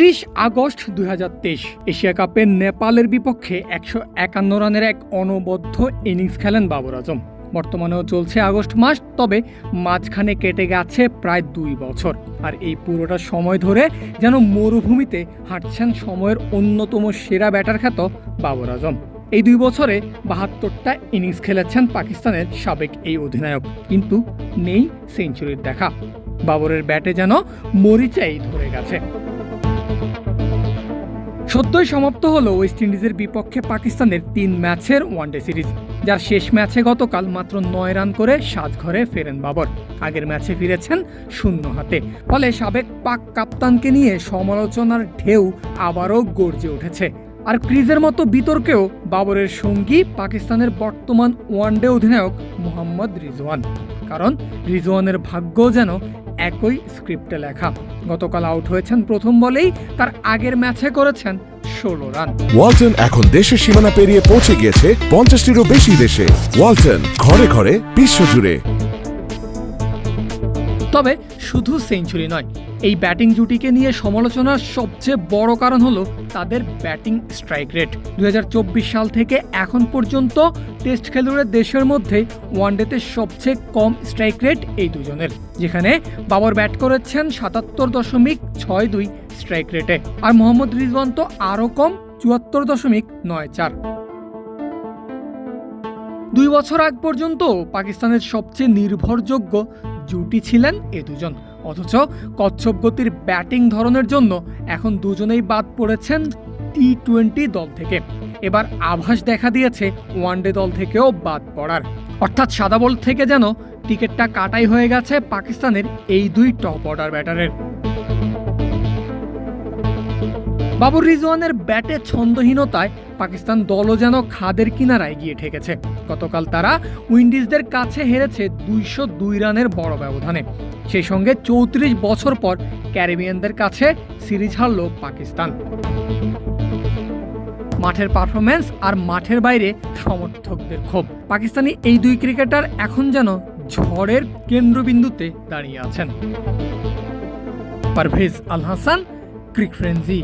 ত্রিশ আগস্ট দুই হাজার তেইশ, এশিয়া কাপে নেপালের বিপক্ষে একশো একান্ন রানের এক অনবদ্য ইনিংস খেলেন বাবর আজম। বর্তমানেও চলছে আগস্ট মাস, তবে মাঝখানে কেটে গেছে প্রায় দুই বছর। আর এই পুরোটা সময় ধরে যেন মরুভূমিতে হাঁটছেন সময়ের অন্যতম সেরা ব্যাটার খ্যাত বাবর আজম। এই দুই বছরে বাহাত্তরটা ইনিংস খেলেছেন পাকিস্তানের সাবেক এই অধিনায়ক। কিন্তু নেই সেঞ্চুরির দেখা। বাবরের ব্যাটে যেন মরিচাই ধরে গেছে। সদ্যই সমাপ্ত হলো ওয়েস্ট ইন্ডিজের বিপক্ষে পাকিস্তানের তিন ম্যাচের ওয়ানডে সিরিজ, যার শেষ ম্যাচে গতকাল মাত্র নয় রান করে সাজঘরে ফেরেন বাবর। আগের ম্যাচে ফিরেছেন শূন্য হাতে। ফলে সাবেক পাক কাপ্তানকে নিয়ে সমালোচনার ঢেউ আবারও গর্জে উঠেছে। আর ক্রিজের মতো বিতর্কেও বাবরের সঙ্গী পাকিস্তানের বর্তমান ওয়ানডে অধিনায়ক মোহাম্মদ রিজওয়ান। কারণ রিজওয়ানের ভাগ্য যেন একই স্ক্রিপ্টে লেখা। গতকাল আউট হয়েছেন প্রথম বলেই তার আগের ম্যাচে করেছেন ষোলো রান। ওয়ালটন এখন দেশের সীমানা পেরিয়ে পৌঁছে গিয়েছে পঞ্চাশটিরও বেশি দেশে। ওয়ালটন ঘরে ঘরে বিশ্বজুড়ে। তবে শুধু সেঞ্চুরি নয় এই ব্যাটিং জুটিকে নিয়ে সমালোচনার সবচেয়ে বড় কারণ হলো তাদের ব্যাটিং স্ট্রাইক রেট। দু হাজার চব্বিশ সাল থেকে এখন পর্যন্ত টেস্ট খেলুড়ে দেশের মধ্যে ওয়ানডেতে সবচেয়ে কম স্ট্রাইক রেট এই দুজনের, যেখানে বাবর ব্যাট করেছেন সাতাত্তর দশমিক ছয় দুই স্ট্রাইক রেটে আর মোহাম্মদ রিজওয়ান তো আরও কম চুয়াত্তর দশমিক নয় চার। দুই বছর আগ পর্যন্ত পাকিস্তানের সবচেয়ে নির্ভরযোগ্য জুটি ছিলেন এ দুজন। অথচ কচ্ছপ গতির ব্যাটিং ধরনের জন্য এখন দুজনেই বাদ পড়েছেন টি টোয়েন্টি দল থেকে। এবার আভাস দেখা দিয়েছে ওয়ানডে দল থেকেও বাদ পড়ার। অর্থাৎ সাদা বল থেকে যেন টিকিটটা কাটাই হয়ে গেছে পাকিস্তানের এই দুই টপ অর্ডার ব্যাটারের। বাবর রিজওয়ানের ব্যাটে ছন্দহীনতায় পাকিস্তান দলও যেন খাদের কিনারায় গিয়ে ঠেকেছে। গতকাল তারা উইন্ডিজদের কাছে হেরেছে দুইশো দুই রানের বড় ব্যবধানে। সেই সঙ্গে চৌত্রিশ বছর পর ক্যারিবিয়ানদের কাছে সিরিজ হারল পাকিস্তান। মাঠের পারফরমেন্স আর মাঠের বাইরে সমর্থকদের ক্ষোভ। পাকিস্তানি এই দুই ক্রিকেটার এখন যেন ঝড়ের কেন্দ্রবিন্দুতে দাঁড়িয়ে আছেন। পারভেজ আল হাসান, ক্রিক ফ্রেন্সি।